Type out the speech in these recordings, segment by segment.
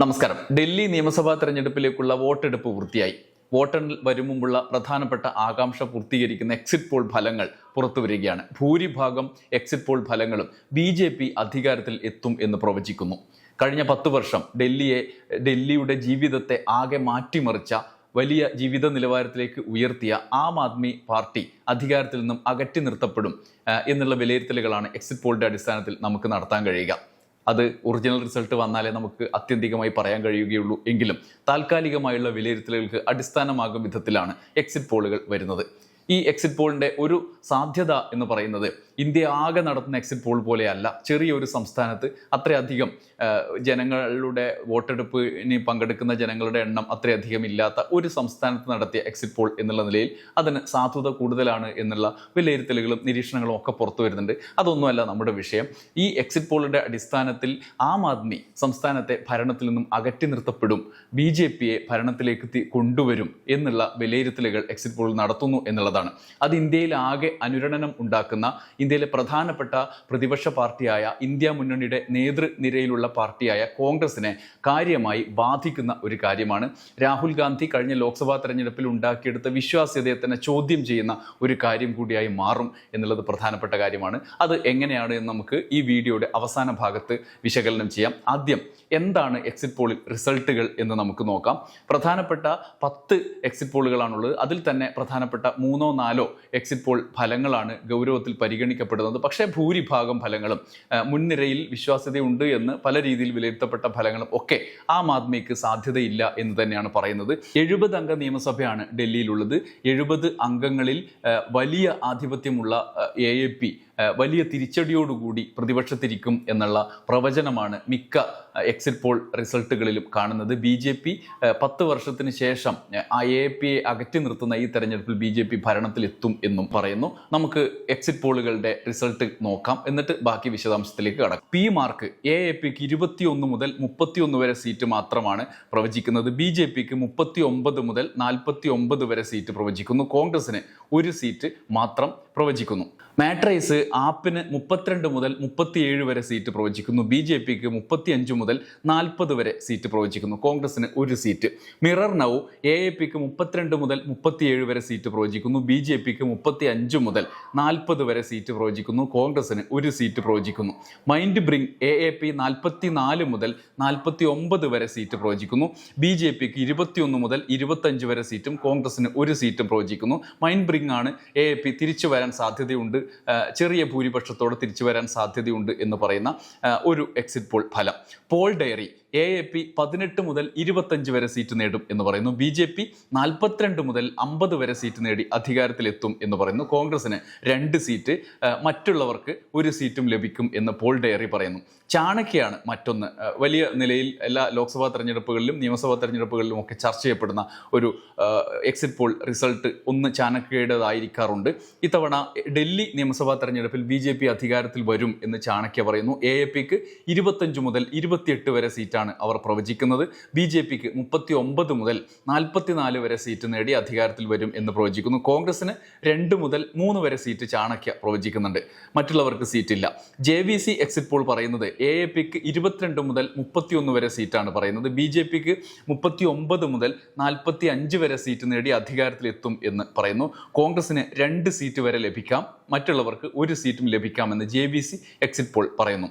നമസ്കാരം. ഡൽഹി നിയമസഭാ തെരഞ്ഞെടുപ്പിലേക്കുള്ള വോട്ടെടുപ്പ് പൂർത്തിയായി. വോട്ടെണ്ണൽ വരും മുമ്പുള്ള പ്രധാനപ്പെട്ട ആകാംക്ഷ പൂർത്തീകരിക്കുന്ന എക്സിറ്റ് പോൾ ഫലങ്ങൾ പുറത്തു വരികയാണ്. ഭൂരിഭാഗം എക്സിറ്റ് പോൾ ഫലങ്ങളും ബി ജെ പി അധികാരത്തിൽ എത്തും എന്ന് പ്രവചിക്കുന്നു. കഴിഞ്ഞ പത്ത് വർഷം ഡൽഹിയെ ഡൽഹിയുടെ ജീവിതത്തെ ആകെ മാറ്റിമറിച്ച വലിയ ജീവിത നിലവാരത്തിലേക്ക് ഉയർത്തിയ ആം ആദ്മി പാർട്ടി അധികാരത്തിൽ നിന്നും അകറ്റി നിർത്തപ്പെടും എന്നുള്ള വിലയിരുത്തലുകളാണ് എക്സിറ്റ് പോളിന്റെ അടിസ്ഥാനത്തിൽ നമുക്ക് നടത്താൻ കഴിയുക. അത് ഒറിജിനൽ റിസൾട്ട് വന്നാലേ നമുക്ക് അത്യന്തികമായി പറയാൻ കഴിയുകയുള്ളൂ. എങ്കിലും താൽക്കാലികമായുള്ള വിലയിരുത്തലുകൾക്ക് അടിസ്ഥാനമാകും വിധത്തിലാണ് എക്സിറ്റ് പോളുകൾ വരുന്നത്. ഈ എക്സിറ്റ് പോളിന്റെ ഒരു സാധ്യത എന്ന് പറയുന്നത് ഇന്ത്യ ആകെ നടത്തുന്ന എക്സിറ്റ് പോൾ പോലെയല്ല. ചെറിയൊരു സംസ്ഥാനത്ത് അത്രയധികം ജനങ്ങളുടെ വോട്ടെടുപ്പിന് പങ്കെടുക്കുന്ന ജനങ്ങളുടെ എണ്ണം അത്രയധികം ഇല്ലാത്ത ഒരു സംസ്ഥാനത്ത് നടത്തിയ എക്സിറ്റ് പോൾ എന്നുള്ള നിലയിൽ അതിന് സാധുത കൂടുതലാണ് എന്നുള്ള വിലയിരുത്തലുകളും നിരീക്ഷണങ്ങളും ഒക്കെ പുറത്തു വരുന്നുണ്ട്. അതൊന്നുമല്ല നമ്മുടെ വിഷയം. ഈ എക്സിറ്റ് പോളിന്റെ അടിസ്ഥാനത്തിൽ ആം ആദ്മി സംസ്ഥാനത്തെ ഭരണത്തിൽ നിന്നും അകറ്റി നിർത്തപ്പെടും. ബി ജെ പിയെ ഭരണത്തിലേക്ക് കൊണ്ടുവരും എന്നുള്ള വിലയിരുത്തലുകൾ എക്സിറ്റ് പോൾ നടത്തുന്നു എന്നുള്ളതാണ്. അത് ഇന്ത്യയിൽ ആകെ അനുരണനം ഉണ്ടാക്കുന്ന ഇന്ത്യയിലെ പ്രധാനപ്പെട്ട പ്രതിപക്ഷ പാർട്ടിയായ ഇന്ത്യ മുന്നണിയുടെ നേതൃനിരയിലുള്ള പാർട്ടിയായ കോൺഗ്രസിനെ കാര്യമായി ബാധിക്കുന്ന ഒരു കാര്യമാണ്. രാഹുൽ ഗാന്ധി കഴിഞ്ഞ ലോക്സഭാ തെരഞ്ഞെടുപ്പിൽ ഉണ്ടാക്കിയെടുത്ത വിശ്വാസ്യതയെ തന്നെ ചോദ്യം ചെയ്യുന്ന ഒരു കാര്യം കൂടിയായി മാറും എന്നുള്ളത് പ്രധാനപ്പെട്ട കാര്യമാണ്. അത് എങ്ങനെയാണ് എന്ന് നമുക്ക് ഈ വീഡിയോയുടെ അവസാന ഭാഗത്ത് വിശകലനം ചെയ്യാം. ആദ്യം എന്താണ് എക്സിറ്റ് പോളിൽ റിസൾട്ടുകൾ എന്ന് നമുക്ക് നോക്കാം. പ്രധാനപ്പെട്ട പത്ത് എക്സിറ്റ് പോളുകളാണുള്ളത് അതിൽ തന്നെ പ്രധാനപ്പെട്ട മൂന്നോ നാലോ എക്സിറ്റ് പോൾ ഫലങ്ങളാണ് ഗൗരവത്തിൽ പരിഗണിക്കപ്പെടുന്നത് പക്ഷേ ഭൂരിഭാഗം ഫലങ്ങളും മുൻനിരയിൽ വിശ്വാസ്യതയുണ്ട് എന്ന് പല രീതിയിൽ വിലയിരുത്തപ്പെട്ട ഫലങ്ങളും ഒക്കെ ആം ആദ്മിക്ക് സാധ്യതയില്ല എന്ന് തന്നെയാണ് പറയുന്നത്. എഴുപത് അംഗ നിയമസഭയാണ് ഡൽഹിയിലുള്ളത്. എഴുപത് അംഗങ്ങളിൽ വലിയ ആധിപത്യമുള്ള എ എ പി വലിയ തിരിച്ചടിയോടുകൂടി പ്രതിപക്ഷത്തിരിക്കും എന്നുള്ള പ്രവചനമാണ് മിക്ക എക്സിറ്റ് പോൾ റിസൾട്ടുകളിലും കാണുന്നത്. ബി ജെ പി പത്ത് വർഷത്തിന് ശേഷം ആ, എ പിയെ അകറ്റി നിർത്തുന്ന ഈ തെരഞ്ഞെടുപ്പിൽ ബി ജെ പി ഭരണത്തിലെത്തും എന്നും പറയുന്നു. നമുക്ക് എക്സിറ്റ് പോളുകളുടെ റിസൾട്ട് നോക്കാം. എന്നിട്ട് ബാക്കി വിശദാംശത്തിലേക്ക് കടക്കാം. പി മാർക്ക് എ എ പിക്ക് ഇരുപത്തിയൊന്ന് മുതൽ മുപ്പത്തിയൊന്ന് വരെ സീറ്റ് മാത്രമാണ് പ്രവചിക്കുന്നത്. ബി ജെ പിക്ക് മുപ്പത്തി ഒമ്പത് മുതൽ നാൽപ്പത്തി ഒമ്പത് വരെ സീറ്റ് പ്രവചിക്കുന്നു. കോൺഗ്രസിന് ഒരു സീറ്റ് മാത്രം പ്രവചിക്കുന്നു. മാട്രൈസ് ആപ്പിന് മുപ്പത്തിരണ്ട് മുതൽ മുപ്പത്തിയേഴ് വരെ സീറ്റ് പ്രവചിക്കുന്നു. ബി ജെ പിക്ക് മുപ്പത്തിയഞ്ച് മുതൽ നാൽപ്പത് വരെ സീറ്റ് പ്രവചിക്കുന്നു. കോൺഗ്രസിന് ഒരു seat. Mirror Now A A പിക്ക് മുപ്പത്തിരണ്ട് മുതൽ മുപ്പത്തിയേഴ് വരെ സീറ്റ് പ്രവചിക്കുന്നു. ബി ജെ പിക്ക് മുപ്പത്തി അഞ്ച് മുതൽ നാൽപ്പത് വരെ സീറ്റ് പ്രവചിക്കുന്നു. കോൺഗ്രസിന് ഒരു സീറ്റ് പ്രവചിക്കുന്നു. Mind Brink A A P നാൽപ്പത്തി നാല് മുതൽ നാൽപ്പത്തി ഒമ്പത് വരെ സീറ്റ് പ്രവചിക്കുന്നു. ബി ജെ പിക്ക് ഇരുപത്തിയൊന്ന് മുതൽ ഇരുപത്തഞ്ച് വരെ സീറ്റും കോൺഗ്രസിന് ഒരു സീറ്റും പ്രവചിക്കുന്നു. മൈൻഡ് ബ്രിങ് ആണ് എ എ പി തിരിച്ചു വരാൻ സാധ്യതയുണ്ട് ചെറിയ ഭൂരിപക്ഷത്തോടെ തിരിച്ചു വരാൻ സാധ്യതയുണ്ട് എന്ന് പറയുന്ന ഒരു എക്സിറ്റ് പോൾ ഫലം. Poll diary A A P പതിനെട്ട് മുതൽ ഇരുപത്തഞ്ച് വരെ സീറ്റ് നേടും എന്ന് പറയുന്നു. ബി ജെ പി നാൽപ്പത്തിരണ്ട് മുതൽ അമ്പത് വരെ സീറ്റ് നേടി അധികാരത്തിലെത്തും എന്ന് പറയുന്നു. കോൺഗ്രസിന് രണ്ട് സീറ്റ് മറ്റുള്ളവർക്ക് ഒരു സീറ്റും ലഭിക്കും എന്ന് പോൾ ഡയറി പറയുന്നു. ചാണക്യയാണ് മറ്റൊന്ന്. വലിയ നിലയിൽ എല്ലാ ലോക്സഭാ തെരഞ്ഞെടുപ്പുകളിലും നിയമസഭാ തെരഞ്ഞെടുപ്പുകളിലും ഒക്കെ ചർച്ച ചെയ്യപ്പെടുന്ന ഒരു എക്സിറ്റ് പോൾ റിസൾട്ട് ഒന്ന് ചാണക്യയുടേതായിരിക്കാറുണ്ട്. ഇത്തവണ ഡൽഹി നിയമസഭാ തെരഞ്ഞെടുപ്പിൽ ബി ജെ പി അധികാരത്തിൽ വരും എന്ന് ചാണക്യ പറയുന്നു. എ എ പിക്ക് ഇരുപത്തഞ്ച് മുതൽ ഇരുപത്തിയെട്ട് വരെ സീറ്റാണ് അവർ പ്രവചിക്കുന്നത്. ബി ജെ പിക്ക് മുപ്പത്തി ഒമ്പത് മുതൽ നാൽപ്പത്തിനാല് വരെ സീറ്റ് നേടി അധികാരത്തിൽ വരും എന്ന് പ്രവചിക്കുന്നു. കോൺഗ്രസിന് രണ്ട് മുതൽ മൂന്ന് വരെ സീറ്റ് ചാണക്യ പ്രവചിക്കുന്നുണ്ട്. മറ്റുള്ളവർക്ക് സീറ്റില്ല. J V C exit poll പറയുന്നത് എ എ പിക്ക് ഇരുപത്തിരണ്ട് മുതൽ മുപ്പത്തിയൊന്ന് വരെ സീറ്റാണ് പറയുന്നത്. ബി ജെ പിക്ക് മുപ്പത്തി ഒമ്പത് മുതൽ നാൽപ്പത്തി അഞ്ച് വരെ സീറ്റ് നേടി അധികാരത്തിലെത്തും എന്ന് പറയുന്നു. കോൺഗ്രസിന് രണ്ട് സീറ്റ് വരെ ലഭിക്കാം. മറ്റുള്ളവർക്ക് ഒരു സീറ്റും ലഭിക്കാമെന്ന് J B C exit poll പറയുന്നു.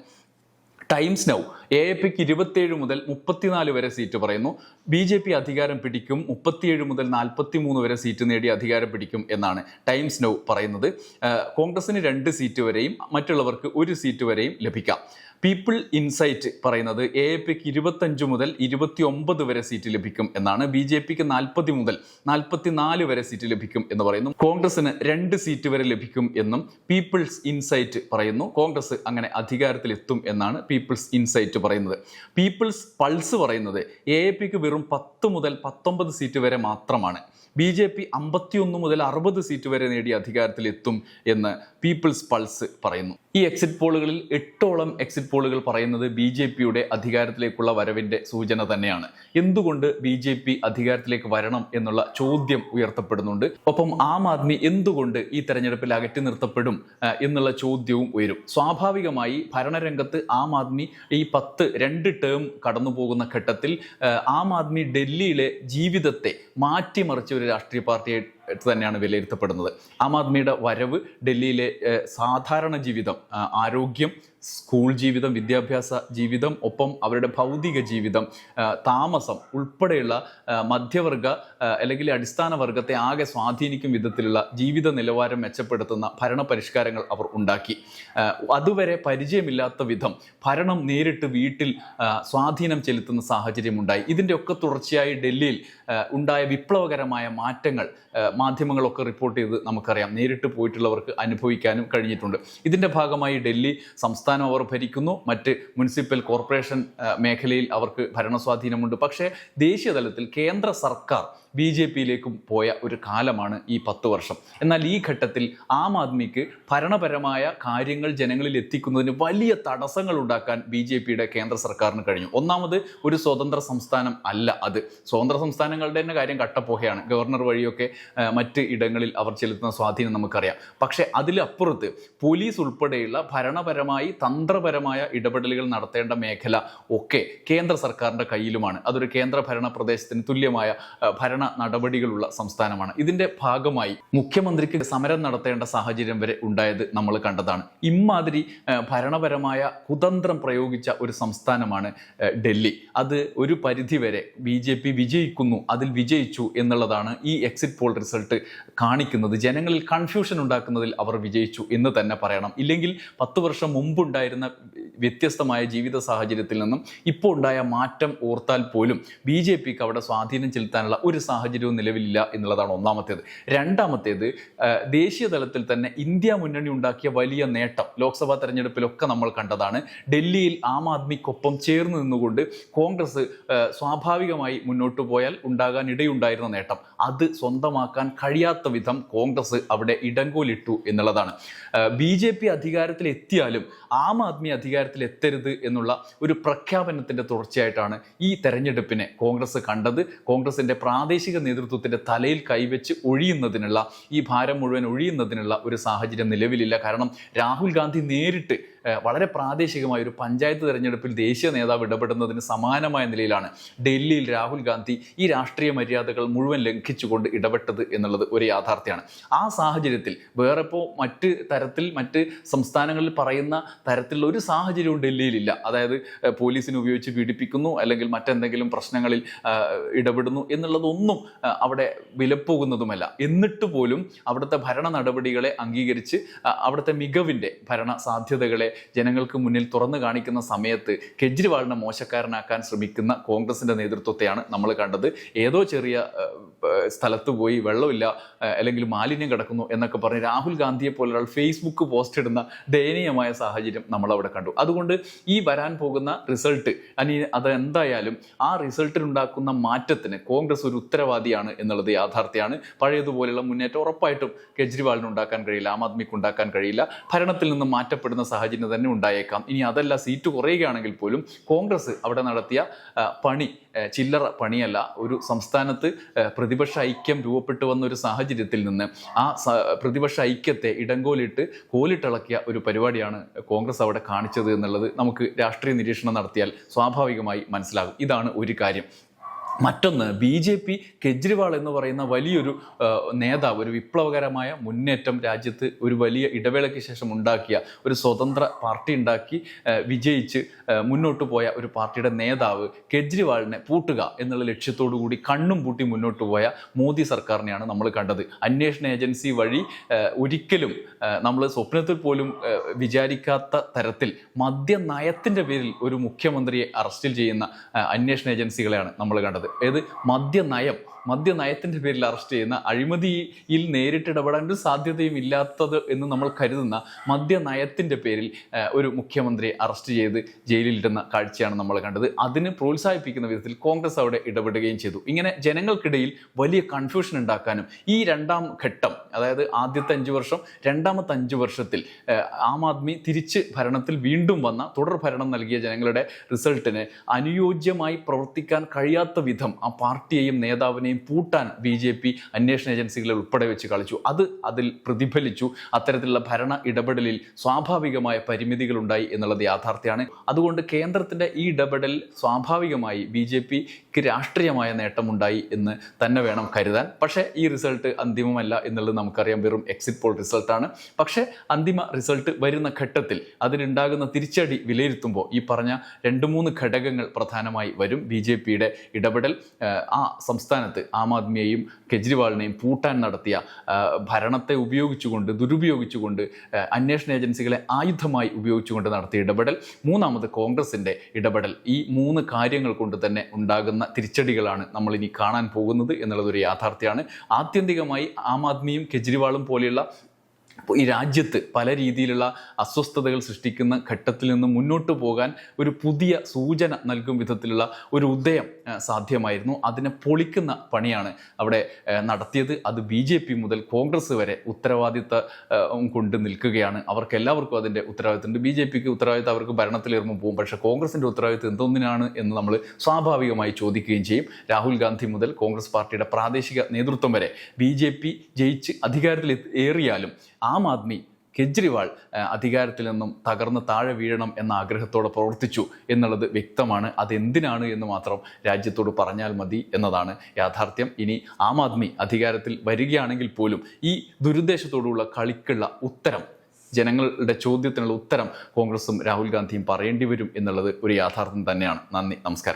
ടൈംസ് നൗ എ എ പിക്ക് ഇരുപത്തിയേഴ് മുതൽ മുപ്പത്തിനാല് വരെ സീറ്റ് പറയുന്നു. ബി ജെ പി അധികാരം പിടിക്കും മുപ്പത്തിയേഴ് മുതൽ നാൽപ്പത്തി മൂന്ന് വരെ സീറ്റ് നേടി അധികാരം പിടിക്കും എന്നാണ് ടൈംസ് നൗ പറയുന്നത്. കോൺഗ്രസിന് രണ്ട് സീറ്റ് വരെയും മറ്റുള്ളവർക്ക് ഒരു സീറ്റ് വരെയും ലഭിക്കാം. പീപ്പിൾ ഇൻസൈറ്റ് പറയുന്നത് എ എ പിക്ക് ഇരുപത്തഞ്ച് മുതൽ ഇരുപത്തി ഒമ്പത് വരെ സീറ്റ് ലഭിക്കും എന്നാണ്. ബി ജെ പിക്ക് നാൽപ്പത്തി മുതൽ നാൽപ്പത്തിനാല് വരെ സീറ്റ് ലഭിക്കും എന്ന് പറയുന്നു. കോൺഗ്രസിന് രണ്ട് സീറ്റ് വരെ ലഭിക്കും എന്നും പീപ്പിൾസ് ഇൻസൈറ്റ് പറയുന്നു. കോൺഗ്രസ് അങ്ങനെ അധികാരത്തിലെത്തും എന്നാണ് പീപ്പിൾസ് ഇൻസൈറ്റ് പറയുന്നത്. പീപ്പിൾസ് പൾസ് പറയുന്നത് എ എ പിക്ക് വെറും പത്ത് മുതൽ പത്തൊമ്പത് സീറ്റ് വരെ മാത്രമാണ്. ബി ജെ പി അമ്പത്തിയൊന്ന് മുതൽ അറുപത് സീറ്റ് വരെ നേടി അധികാരത്തിലെത്തും എന്ന് പീപ്പിൾസ് പൾസ് പറയുന്നു. ഈ എക്സിറ്റ് പോളുകളിൽ എട്ടോളം എക്സിറ്റ് പോളുകൾ പറയുന്നത് ബി ജെ പിയുടെ അധികാരത്തിലേക്കുള്ള വരവിന്റെ സൂചന തന്നെയാണ്. എന്തുകൊണ്ട് ബി ജെ പി അധികാരത്തിലേക്ക് വരണം എന്നുള്ള ചോദ്യം ഉയർത്തപ്പെടുന്നുണ്ട്. ഒപ്പം ആം ആദ്മി എന്തുകൊണ്ട് ഈ തെരഞ്ഞെടുപ്പിൽ അകറ്റി നിർത്തപ്പെടും എന്നുള്ള ചോദ്യവും ഉയരും. സ്വാഭാവികമായി ഭരണരംഗത്ത് ആം ആദ്മി ഈ പത്ത് രണ്ട് ടേം കടന്നു പോകുന്ന ഘട്ടത്തിൽ ആം ആദ്മി ഡൽഹിയിലെ ജീവിതത്തെ മാറ്റിമറിച്ച ഒരു രാഷ്ട്രീയ പാർട്ടിയെ തന്നെയാണ് വിലയിരുത്തപ്പെടുന്നത്. ആം ആദ്മിയുടെ വരവ് ഡൽഹിയിലെ സാധാരണ ജീവിതം ആരോഗ്യം സ്കൂൾ ജീവിതം വിദ്യാഭ്യാസ ജീവിതം ഒപ്പം അവരുടെ ഭൗതിക ജീവിതം താമസം ഉൾപ്പെടെയുള്ള മധ്യവർഗ അല്ലെങ്കിൽ അടിസ്ഥാന വർഗത്തെ ആകെ സ്വാധീനിക്കും വിധത്തിലുള്ള ജീവിത നിലവാരം മെച്ചപ്പെടുത്തുന്ന ഭരണ പരിഷ്കാരങ്ങൾ അവർ ഉണ്ടാക്കി. അതുവരെ പരിചയമില്ലാത്ത വിധം ഭരണം നേരിട്ട് വീട്ടിൽ സ്വാധീനം ചെലുത്തുന്ന സാഹചര്യം ഉണ്ടായി ഇതിന്റെ ഒക്കെ തുടർച്ചയായി ഡൽഹിയിൽ ഉണ്ടായ വിപ്ലവകരമായ മാറ്റങ്ങൾ മാധ്യമങ്ങളൊക്കെ റിപ്പോർട്ട് ചെയ്ത് നമുക്കറിയാം. നേരിട്ട് പോയിട്ടുള്ളവർക്ക് അനുഭവിക്കാനും കഴിഞ്ഞിട്ടുണ്ട്. ഇതിന്റെ ഭാഗമായി ഡൽഹി സംസ്ഥാനം അവർ ഭരിക്കുന്നു. മറ്റ് മുനിസിപ്പൽ കോർപ്പറേഷൻ മേഖലയിൽ അവർക്ക് ഭരണസ്വാധീനമുണ്ട്. പക്ഷേ ദേശീയ തലത്തിൽ കേന്ദ്ര സർക്കാർ ബി ജെ പിയിലേക്കും പോയ ഒരു കാലമാണ് ഈ പത്ത് വർഷം. എന്നാൽ ഈ ഘട്ടത്തിൽ ആം ആദ്മിക്ക് ഭരണപരമായ കാര്യങ്ങൾ ജനങ്ങളിൽ എത്തിക്കുന്നതിന് വലിയ തടസ്സങ്ങൾ ഉണ്ടാക്കാൻ ബി ജെ പിയുടെ കേന്ദ്ര സർക്കാരിന് കഴിഞ്ഞു. ഒന്നാമത് ഒരു സ്വതന്ത്ര സംസ്ഥാനം അല്ല അത്. സ്വതന്ത്ര സംസ്ഥാനങ്ങളുടെ തന്നെ കാര്യം കട്ടപ്പോഹയാണ്. ഗവർണർ വഴിയൊക്കെ മറ്റ് ഇടങ്ങളിൽ അവർ ചെലുത്തുന്ന സ്വാധീനം നമുക്കറിയാം. പക്ഷേ അതിലപ്പുറത്ത് പോലീസ് ഉൾപ്പെടെയുള്ള ഭരണപരമായി തന്ത്രപരമായ ഇടപെടലുകൾ നടത്തേണ്ട മേഖല ഒക്കെ കേന്ദ്ര സർക്കാരിന്റെ കയ്യിലുമാണ്. അതൊരു കേന്ദ്ര ഭരണ പ്രദേശത്തിന് തുല്യമായ ആ, ഭരണ നടപടികളുള്ള സംസ്ഥാനമാണ്. ഇതിന്റെ ഭാഗമായി മുഖ്യമന്ത്രിക്ക് സമരം നടത്തേണ്ട സാഹചര്യം വരെ ഉണ്ടായത് നമ്മൾ കണ്ടതാണ്. ഇമാതിരി ഭരണപരമായ കുതന്ത്രം പ്രയോഗിച്ച ഒരു സംസ്ഥാനമാണ് ഡൽഹി. അത് ഒരു പരിധിവരെ ബി ജെ പി വിജയിക്കുന്നു അതിൽ വിജയിച്ചു എന്നുള്ളതാണ് ഈ എക്സിറ്റ് പോൾ റിസൾട്ട് കാണിക്കുന്നത്. ജനങ്ങളിൽ കൺഫ്യൂഷൻ ഉണ്ടാക്കുന്നതിൽ അവർ വിജയിച്ചു എന്ന് തന്നെ പറയണം. ഇല്ലെങ്കിൽ പത്ത് വർഷം മുമ്പുണ്ടായിരുന്ന വ്യത്യസ്തമായ ജീവിത സാഹചര്യത്തിൽ നിന്നും ഇപ്പോൾ ഉണ്ടായ മാറ്റം ഓർത്താൽ പോലും ബി ജെ പിക്ക് അവിടെ സ്വാധീനം ചെലുത്താനുള്ള ഒരു സാഹചര്യവും നിലവിലില്ല എന്നുള്ളതാണ് ഒന്നാമത്തേത്. രണ്ടാമത്തേത് ദേശീയ തലത്തിൽ തന്നെ ഇന്ത്യ മുന്നണി ഉണ്ടാക്കിയ വലിയ നേട്ടം ലോക്സഭാ തെരഞ്ഞെടുപ്പിലൊക്കെ നമ്മൾ കണ്ടതാണ്. ഡൽഹിയിൽ ആം ആദ്മിക്കൊപ്പം ചേർന്ന് നിന്നുകൊണ്ട് കോൺഗ്രസ് സ്വാഭാവികമായി മുന്നോട്ട് പോയാൽ ഉണ്ടാകാൻ ഇടയുണ്ടായിരുന്ന നേട്ടം. അത് സ്വന്തമാക്കാൻ കഴിയാത്ത വിധം കോൺഗ്രസ് അവിടെ ഇടങ്കോലിട്ടു എന്നുള്ളതാണ്. ബി ജെ പി അധികാരത്തിൽ എത്തിയാലും ആം ആദ്മി അധികാരത്തിൽ എത്തരുത് എന്നുള്ള ഒരു പ്രഖ്യാപനത്തിന്റെ തുടർച്ചയായിട്ടാണ് ഈ തെരഞ്ഞെടുപ്പിനെ കോൺഗ്രസ് കണ്ടത്. കോൺഗ്രസിന്റെ പ്രാദേശിക നേതൃത്വത്തിന്റെ തലയിൽ കൈവച്ച് ഒഴിയുന്നതിനുള്ള ഈ ഭാരം മുഴുവൻ ഒഴിയുന്നതിനുള്ള ഒരു സാഹചര്യം നിലവിലില്ല. കാരണം രാഹുൽ ഗാന്ധി നേരിട്ട് വളരെ പ്രാദേശികമായ ഒരു പഞ്ചായത്ത് തെരഞ്ഞെടുപ്പിൽ ദേശീയ നേതാവ് ഇടപെടുന്നതിന് സമാനമായ നിലയിലാണ് ഡൽഹിയിൽ രാഹുൽ ഗാന്ധി ഈ രാഷ്ട്രീയ മര്യാദകൾ മുഴുവൻ ലംഘിച്ചുകൊണ്ട് ഇടപെട്ടത് എന്നുള്ളത് ഒരു യാഥാർത്ഥ്യമാണ്. ആ സാഹചര്യത്തിൽ വേറെ ഇപ്പോൾ മറ്റ് തരത്തിൽ മറ്റ് സംസ്ഥാനങ്ങളിൽ പറയുന്ന തരത്തിലുള്ള ഒരു സാഹചര്യവും ഡൽഹിയിലില്ല. അതായത് പോലീസിനെ ഉപയോഗിച്ച് പീഡിപ്പിക്കുന്നു അല്ലെങ്കിൽ മറ്റെന്തെങ്കിലും പ്രശ്നങ്ങളിൽ ഇടപെടുന്നു എന്നുള്ളതൊന്നും അവിടെ വിലപ്പോകുന്നതുമല്ല. എന്നിട്ട് പോലും അവിടുത്തെ ഭരണ നടപടികളെ അംഗീകരിച്ച് അവിടുത്തെ മികവിന്റെ ഭരണ സാധ്യതകളെ ജനങ്ങൾക്ക് മുന്നിൽ തുറന്നു കാണിക്കുന്ന സമയത്ത് കെജ്രിവാളിനെ മോശക്കാരനാക്കാൻ ശ്രമിക്കുന്ന കോൺഗ്രസിന്റെ നേതൃത്വത്തെയാണ് നമ്മൾ കണ്ടത്. ഏതോ ചെറിയ സ്ഥലത്ത് പോയി വെള്ളമില്ല അല്ലെങ്കിൽ മാലിന്യം കിടക്കുന്നു എന്നൊക്കെ പറഞ്ഞ് രാഹുൽ ഗാന്ധിയെ പോലൊരാൾ ഫേസ്ബുക്ക് പോസ്റ്റ് ഇടുന്ന ദയനീയമായ സാഹചര്യം നമ്മൾ അവിടെ കണ്ടു. അതുകൊണ്ട് ഈ വരാൻ പോകുന്ന റിസൾട്ട് അനി അത് എന്തായാലും ആ റിസൾട്ടിനുണ്ടാക്കുന്ന മാറ്റത്തിന് കോൺഗ്രസ് ഒരു ഉത്തരവാദിയാണ് എന്നുള്ളത് യാഥാർത്ഥ്യമാണ്. പഴയതുപോലെയുള്ള മുന്നേറ്റം ഉറപ്പായിട്ടും കെജ്രിവാളിന് ഉണ്ടാക്കാൻ കഴിയില്ല ആം ആദ്മിക്ക് ഉണ്ടാക്കാൻ കഴിയില്ല. ഭരണത്തിൽ നിന്ന് മാറ്റപ്പെടുന്ന സാഹചര്യം തന്നെ ഉണ്ടായേക്കാം. ഇനി അതല്ല സീറ്റ് കുറയുകയാണെങ്കിൽ പോലും കോൺഗ്രസ് അവിടെ നടത്തിയ പണി ചില്ലറ പണിയല്ല ഒരു സംസ്ഥാനത്ത് പ്രതിപക്ഷ ഐക്യം രൂപപ്പെട്ടു വന്ന ഒരു സാഹചര്യത്തിൽ നിന്ന് ആ പ്രതിപക്ഷ ഐക്യത്തെ ഇടങ്കോലിട്ട് കോലിട്ടിളക്കിയ ഒരു പരിപാടിയാണ് കോൺഗ്രസ് അവിടെ കാണിച്ചത് എന്നുള്ളത് നമുക്ക് രാഷ്ട്രീയ നിരീക്ഷണം നടത്തിയാൽ സ്വാഭാവികമായി മനസ്സിലാകും. ഇതാണ് ഒരു കാര്യം. മറ്റൊന്ന് ബി ജെ പി കെജ്രിവാൾ എന്ന് പറയുന്ന വലിയൊരു നേതാവ് ഒരു വിപ്ലവകരമായ മുന്നേറ്റം രാജ്യത്ത് ഒരു വലിയ ഇടവേളയ്ക്ക് ശേഷം ഉണ്ടാക്കിയ ഒരു സ്വതന്ത്ര പാർട്ടി ഉണ്ടാക്കി വിജയിച്ച് മുന്നോട്ട് പോയ ഒരു പാർട്ടിയുടെ നേതാവ് കെജ്രിവാളിനെ പൂട്ടുക എന്നുള്ള ലക്ഷ്യത്തോടു കൂടി കണ്ണും പൂട്ടി മുന്നോട്ട് പോയ മോദി സർക്കാരിനെയാണ് നമ്മൾ കണ്ടത്. അന്വേഷണ ഏജൻസി വഴി ഒരിക്കലും നമ്മൾ സ്വപ്നത്തിൽ പോലും വിചാരിക്കാത്ത തരത്തിൽ മദ്യനയത്തിന്റെ പേരിൽ ഒരു മുഖ്യമന്ത്രിയെ അറസ്റ്റിൽ ചെയ്യുന്ന അന്വേഷണ ഏജൻസികളെയാണ് നമ്മൾ കണ്ടത്. ഏത്? മദ്യനയം. മദ്യനയത്തിന്റെ പേരിൽ അറസ്റ്റ് ചെയ്യുന്ന അഴിമതിയിൽ നേരിട്ട് ഇടപെടാൻ ഒരു സാധ്യതയും ഇല്ലാത്തത് എന്ന് നമ്മൾ കരുതുന്ന മദ്യനയത്തിന്റെ പേരിൽ ഒരു മുഖ്യമന്ത്രിയെ അറസ്റ്റ് ചെയ്ത് ജയിലിലിടുന്ന കാഴ്ചയാണ് നമ്മൾ കണ്ടത്. അതിന് പ്രോത്സാഹിപ്പിക്കുന്ന വിധത്തിൽ കോൺഗ്രസ് അവിടെ ഇടപെടുകയും ചെയ്തു. ഇങ്ങനെ ജനങ്ങൾക്കിടയിൽ വലിയ കൺഫ്യൂഷൻ ഉണ്ടാക്കാനും ഈ രണ്ടാം ഘട്ടം അതായത് ആദ്യത്തെ അഞ്ച് വർഷം രണ്ടാമത്തെ അഞ്ച് വർഷത്തിൽ ആം ആദ്മി തിരിച്ച് ഭരണത്തിൽ വീണ്ടും വന്ന തുടർ ഭരണം നൽകിയ ജനങ്ങളുടെ റിസൾട്ടിന് അനുയോജ്യമായി പ്രവർത്തിക്കാൻ കഴിയാത്ത വിധം ആ പാർട്ടിയെയും നേതാവിനെയും പൂട്ടാൻ ബി ജെ പി അന്വേഷണ ഏജൻസികളെ ഉൾപ്പെടെ വെച്ച് കളിച്ചു. അത് അതിൽ പ്രതിഫലിച്ചു. അത്തരത്തിലുള്ള ഭരണ ഇടപെടലിൽ സ്വാഭാവികമായ പരിമിതികളുണ്ടായി എന്നുള്ളത് യാഥാർത്ഥ്യമാണ്. അതുകൊണ്ട് കേന്ദ്രത്തിന്റെ ഈ ഇടപെടൽ സ്വാഭാവികമായി ബി ജെ പിക്ക് രാഷ്ട്രീയമായ നേട്ടമുണ്ടായി എന്ന് തന്നെ വേണം കരുതാൻ. പക്ഷേ ഈ റിസൾട്ട് അന്തിമമല്ല എന്നുള്ളത് നമുക്കറിയാം. വെറും എക്സിറ്റ് പോൾ റിസൾട്ടാണ് പക്ഷേ അന്തിമ റിസൾട്ട് വരുന്ന ഘട്ടത്തിൽ അതിനുണ്ടാകുന്ന തിരിച്ചടി വിലയിരുത്തുമ്പോൾ ഈ പറഞ്ഞ രണ്ട് മൂന്ന് ഘടകങ്ങൾ പ്രധാനമായി വരും. ബി ജെ പിയുടെ ഇടപെടൽ ആ, സംസ്ഥാനത്ത് ആം ആദ്മിയെയും കെജ്രിവാളിനെയും പൂട്ടാൻ നടത്തിയ ഭരണത്തെ ഉപയോഗിച്ചുകൊണ്ട് ദുരുപയോഗിച്ചുകൊണ്ട് അന്വേഷണ ഏജൻസികളെ ആയുധമായി ഉപയോഗിച്ചുകൊണ്ട് നടത്തിയ ഇടപെടൽ മൂന്നാമത് കോൺഗ്രസിന്റെ ഇടപെടൽ. ഈ മൂന്ന് കാര്യങ്ങൾ കൊണ്ട് തന്നെ ഉണ്ടാകുന്ന തിരിച്ചടികളാണ് നമ്മൾ ഇനി കാണാൻ പോകുന്നത് എന്നുള്ളതൊരു യാഥാർത്ഥ്യമാണ്. ആത്യന്തികമായി ആം ആദ്മിയും കെജ്രിവാളും പോലെയുള്ള ഈ രാജ്യത്ത് പല രീതിയിലുള്ള അസ്വസ്ഥതകൾ സൃഷ്ടിക്കുന്ന ഘട്ടത്തിൽ നിന്ന് മുന്നോട്ട് പോകാൻ ഒരു പുതിയ സൂചന നൽകും വിധത്തിലുള്ള ഒരു ഉദയം സാധ്യമായിരുന്നു. അതിനെ പൊളിക്കുന്ന പണിയാണ് അവിടെ നടത്തിയത്. അത് ബി ജെ പി മുതൽ കോൺഗ്രസ് വരെ ഉത്തരവാദിത്തം കൊണ്ട് നിൽക്കുകയാണ്. അവർക്ക് എല്ലാവർക്കും അതിന്റെ ഉത്തരവാദിത്തമുണ്ട്. ബി ജെ പിക്ക് ഉത്തരവാദിത്തം അവർക്ക് ഭരണത്തിലേറുമ്പോൾ പോകും പക്ഷേ കോൺഗ്രസിന്റെ ഉത്തരവാദിത്തം എന്തൊന്നിനാണ് എന്ന് നമ്മൾ സ്വാഭാവികമായി ചോദിക്കുകയും ചെയ്യും. രാഹുൽ ഗാന്ധി മുതൽ കോൺഗ്രസ് പാർട്ടിയുടെ പ്രാദേശിക നേതൃത്വം വരെ ബി ജെ പി ജയിച്ച് അധികാരത്തിൽ ഏറിയാലും ആം ആദ്മി കെജ്രിവാൾ അധികാരത്തിൽ നിന്നും തകർന്ന് താഴെ വീഴണം എന്ന ആഗ്രഹത്തോടെ പ്രവർത്തിച്ചു എന്നുള്ളത് വ്യക്തമാണ്. അതെന്തിനാണ് എന്ന് മാത്രം രാജ്യത്തോട് പറഞ്ഞാൽ മതി എന്നതാണ് യാഥാർത്ഥ്യം. ഇനി ആം ആദ്മി അധികാരത്തിൽ വരികയാണെങ്കിൽ പോലും ഈ ദുരുദ്ദേശത്തോടുള്ള കളിക്കുള്ള ഉത്തരം ജനങ്ങളുടെ ചോദ്യത്തിനുള്ള ഉത്തരം കോൺഗ്രസും രാഹുൽ ഗാന്ധിയും പറയേണ്ടി വരും എന്നുള്ളത് ഒരു യാഥാർത്ഥ്യം തന്നെയാണ്. നന്ദി നമസ്കാരം.